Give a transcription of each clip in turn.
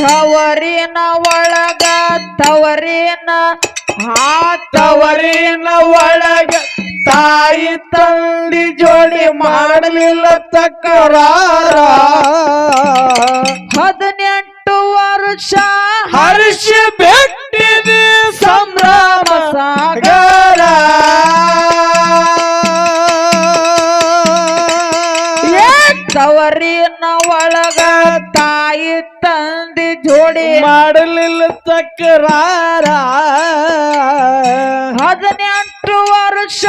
ಛವರಿನ ಒಳಗ, ತವರಿನ, ಆ ತವರಿನ ಒಳಗ ತಾಯಿ ತಂದಿ ಜೋಡಿ ಮಾಡಲಿಲ್ಲ ತಕರಾರ. ಹದಿನೆಂಟು ವರ್ಷ ಹರ್ಷ ಬೆಟ್ಟಿದೆ ಸಂಭ್ರಮ ಸಾಗರ. ತವರಿನ ಒಳಗ ತಾಯಿ ತಂದಿ ಜೋಡಿ. ಮಾಡಲಿಲ್ಲ ತಕರಾರ ಹದಿನೆಂಟು ವರ್ಷ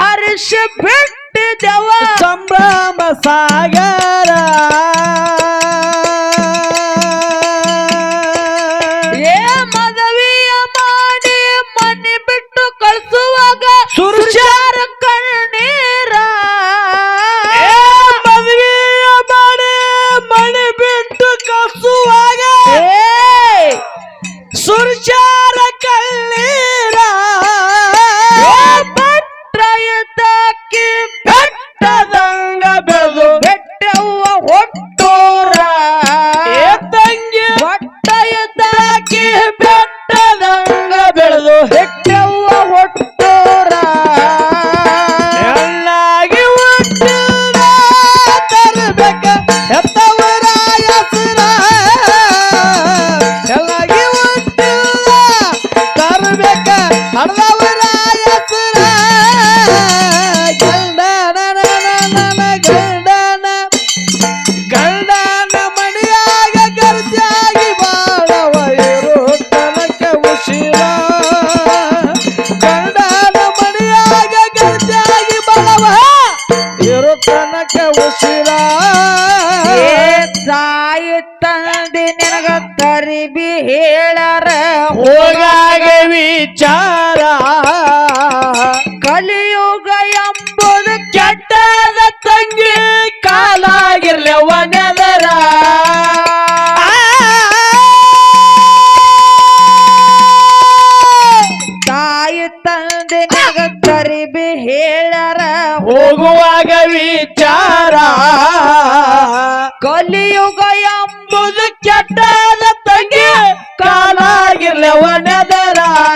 ಹರಿಸಿ ಬಿಟ್ಟಿದವ. ಸಂಭ್ರಮ ಸಾಗರ. ಕರಿಬಿ ಹೇಳರ ಹೋಗಾಗ ವಿಚಾರ ಕಲಿಯುಗ ಎಂಬುದು ಕೆಟ್ಟದ ತಂಗಿ ಕಾಲಾಗಿರ್ಲಿ ಒನೆದರ ತಾಯಿ ತಂದೆ ನಗ ಕರಿಬಿ ಹೇಳರ ಹೋಗುವಾಗ ವಿಚಾರ ಕಲಿಯುಗ ಎಂಬುದು ಕೆಟ್ಟ decirle a Juan de la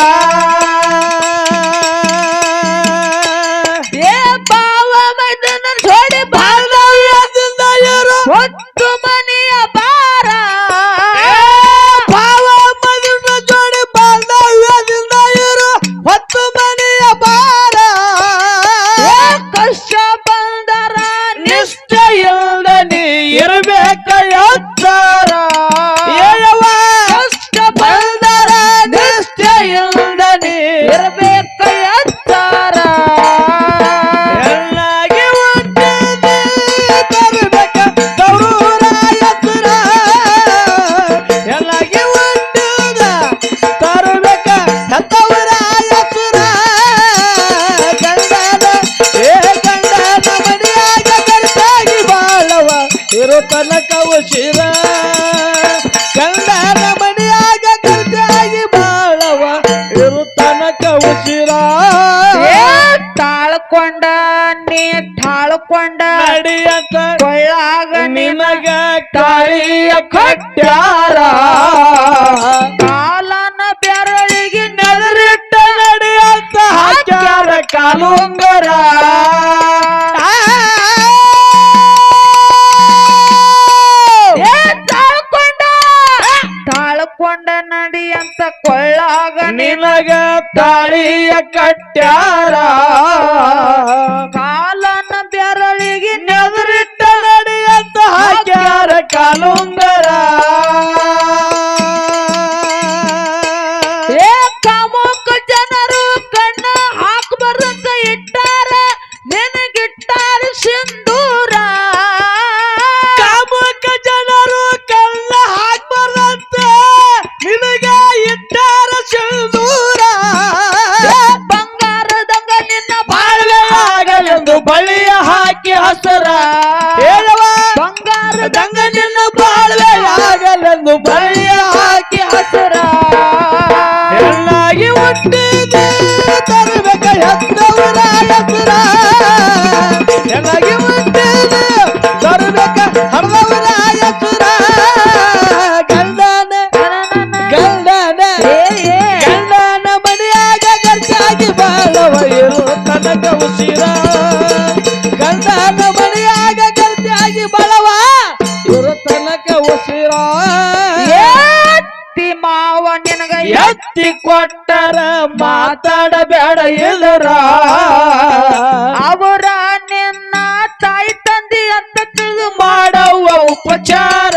ಕೊಂಡ ನೀ ತಾಳ್ಕೊಂಡ ನಡಿಯತ ಕೊಳ್ಳಾಗ ನಿನಗ ತಾಳಿಯ ಕಟ್ಟ್ಯಾರ ಕಾಲನ ಬೆರಳಿಗೆ ನೆಲರಿಟ್ಟ ನಡಿಯಂತ ಹಾಕ್ಯಾರ ಕಾಲುಂಗರ. ತಾಳ್ಕೊಂಡ ನಡಿಯಂತ ಕೊಳ್ಳಾಗ ನಿನಗ ತಾಳಿಯ ಕಟ್ಟ್ಯಾರ ಕಾಲನ ಬೆರಳಿಗೆ ನೆದರಿಟ್ಟ ನಡಿಯಂತ ಹಾಕ್ಯಾರ ಕಾಲುಂಗರ ತನಕ ಉಸಿರ. ಎತ್ತಿ ಮಾವ ನಿನಗ ಎತ್ತಿ ಕೊಟ್ಟರ ಮಾತಾಡಬೇಡ ಇಲ್ಲರ. ಅವರ ನಿನ್ನ ತಾಯಿ ತಂದಿ ಅಂತ ತಿಳಿದು ಮಾಡವ ಉಪಚಾರ.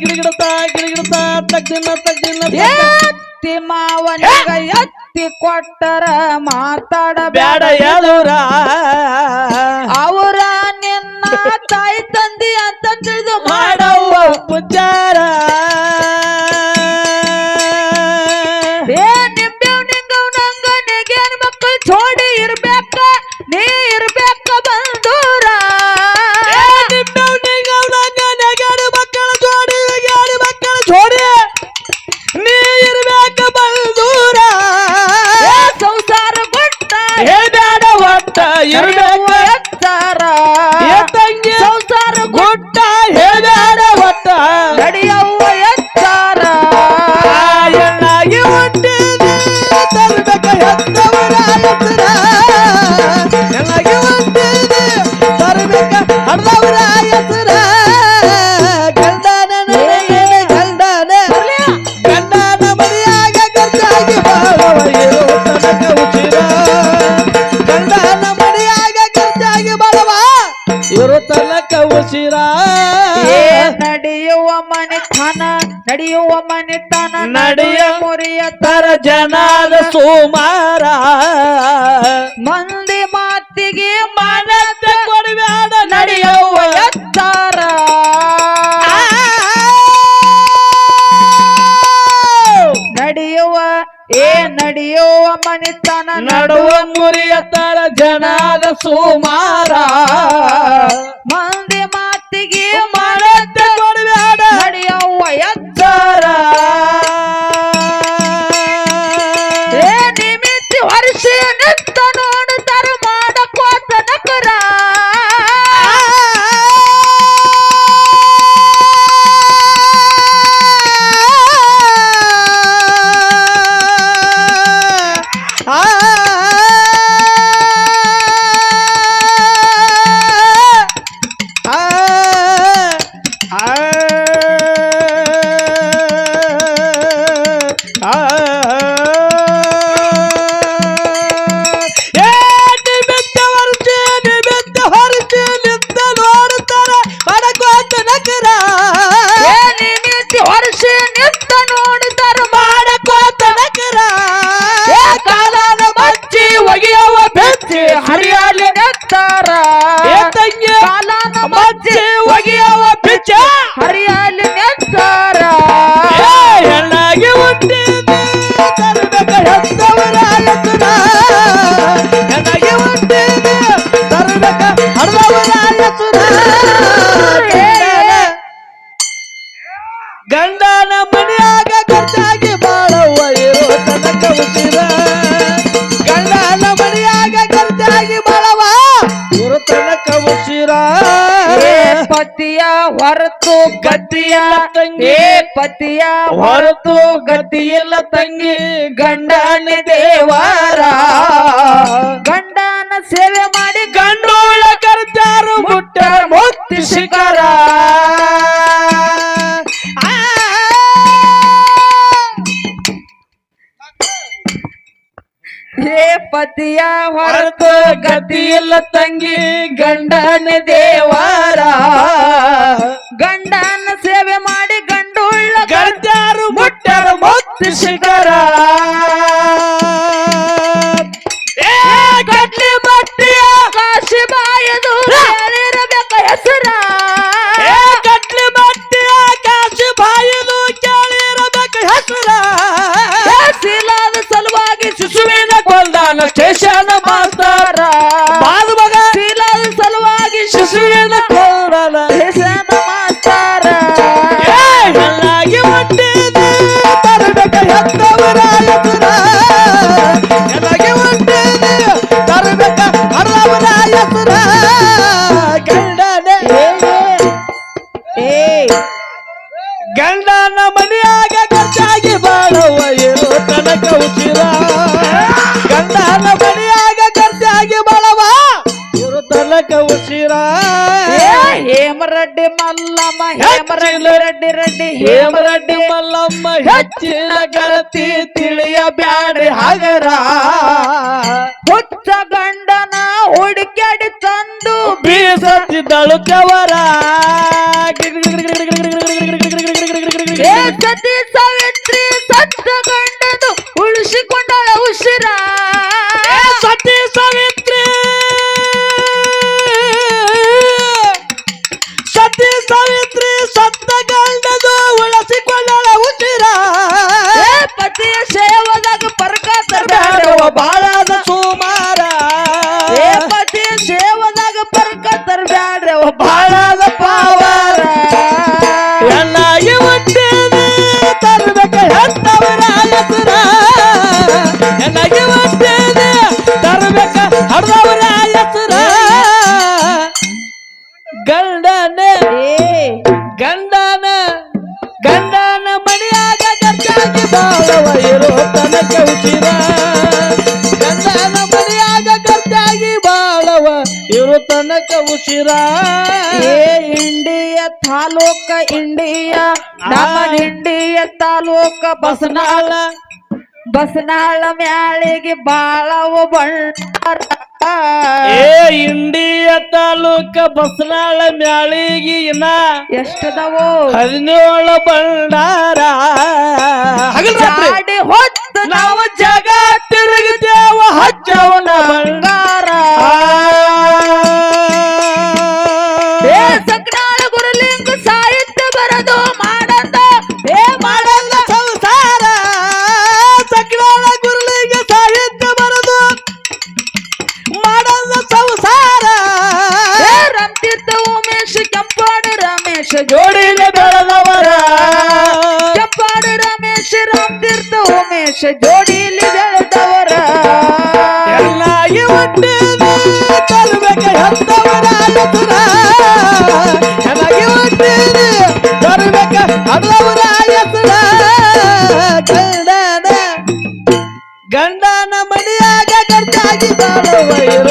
ಗಿಡಗಿಡತಾ ಗಿಡಗಿಡತಾ ತಗ್ದಿನ ತಗ್ದಿನ ಎತ್ತಿ ಮಾವ ನಿನಗ ಎತ್ತಿ ಕೊಟ್ಟರ ಮಾತಾಡಬೇಡ. ಎದುರ ಅವರ ತಾಯಿ ತಂದಿ ಅಂತ ತಿಳಿದು ನಡೆಯ ಮುರಿಯ ತರ ಜನಾದ ಸುಮಾರ. ಮಂದಿ ಮಾತಿಗೆ ಮನದ ಕೊಡಬೇಡ ನಡೆಯುವ ಎತ್ತಾರ. ನಡೆಯುವ ಏ ನಡೆಯುವ ಮನಿತನ ನಡುವ ಮುರಿಯ ತರ ಜನಾದ ಸುಮಾರ. ಪತಿಯ ಗತಿ ಇಲ್ಲ ತಂಗಿ ಗಂಡನ ದೇವಾರ. ಗಂಡನ ಸೇವೆ ಮಾಡಿ ಗಂಡೋಳ ಕರ್ತಾರು ಮುಟ್ಟ ಮುಕ್ತಿ ಶಿಖರ. ಏ ಪತಿಯ ಹೊರತು ಗತಿ ಇಲ್ಲ ತಂಗಿ ಗಂಡನ ದೇವಾರ. ಗಂಡನ ಸೇವೆ ಶಿಖರ ಏ ಕಟ್ಲಿ ಬಟ್ಟಿಯ ಕಾಶಿ ಬಾಯದು ಕೇಳಿರಬೇಕು ಹೆಸರ ಏ ಕಟ್ಲಿ ಬಟ್ಟಿಯ ಕಾಶಿ ಬಾಯದು ಕೇಳಿರಬೇಕು ಹೆಸರ ಶೀಲಾದ ಸಲುವಾಗಿ ಶಿಶುವಿನ ಗಂಡನ ಮನೆಯಾಗ ಖರ್ಚಾಗಿ ಬಾಳವ ಏನೋ ತನಕ ಉಚಿರ ಗಂಡನ ಮನೆಯಾಗ ಖರ್ಚಾಗಿ ಬಾಳವ ಇರು ತನಕ ಉಸಿರಾ? ಹೇಮರೆಡ್ಡಿ ಮಲ್ಲಮ್ಮ ಹೇಮರೆಡ್ಡಿ ರೆಡ್ಡಿ ರೆಡ್ಡಿ ಹೇಮರೆಡ್ಡಿ ಮಲ್ಲಮ್ಮ ಹೆಚ್ಚಿನ ಗೆಳತಿ ತಿಳಿಯ ಬ್ಯಾಡ್ರಿ ಹಗರ. ಹುಚ್ಚ ಗಂಡನ ಹುಡುಕ್ಯಾಡಿ ತಂದು ಬೀಸತ್ತಿದ್ದಳು ಚವರ ಸತಿ ಸಾವಿತ್ರಿ ಸತ್ತ ಗಂಡದು ಉಳಿಸಿಕೊಂಡಳ ಉಸಿರ. ತನಕ ಉಚಿರ ಗಂಡನ ಮಣಿಯಾಗ ಕರ್ತಾಗಿ ಬಾಳವ ಇರು ತನಕ ಉಚಿರ ಏ ಇಂಡಿಯ ತಾಲೂಕ ಇಂಡಿಯ ನಮ್ಮ ಇಂಡಿಯ ತಾಲೂಕ ಬಸನಾಳ. ಬಸನಾಳ ಮ್ಯಾಳಿಗೆ ಬಾಳವ ಬಂಡಾರ ಏ ಇಂಡಿಯ ತಾಲೂಕ ಬಸನಾಳ ಮ್ಯಾಳಿಗಿನ ಎಷ್ಟದವೋ? ಹದಿನೇಳು ಬಂಡಾರ ಜಾಡಿ ಹೊತ್ತು ನಾವು ಜಗ ತಿರುಗಿದೇವ ಹಚ್ಚವನ ಬಂಗಾರ ಗಂಡನ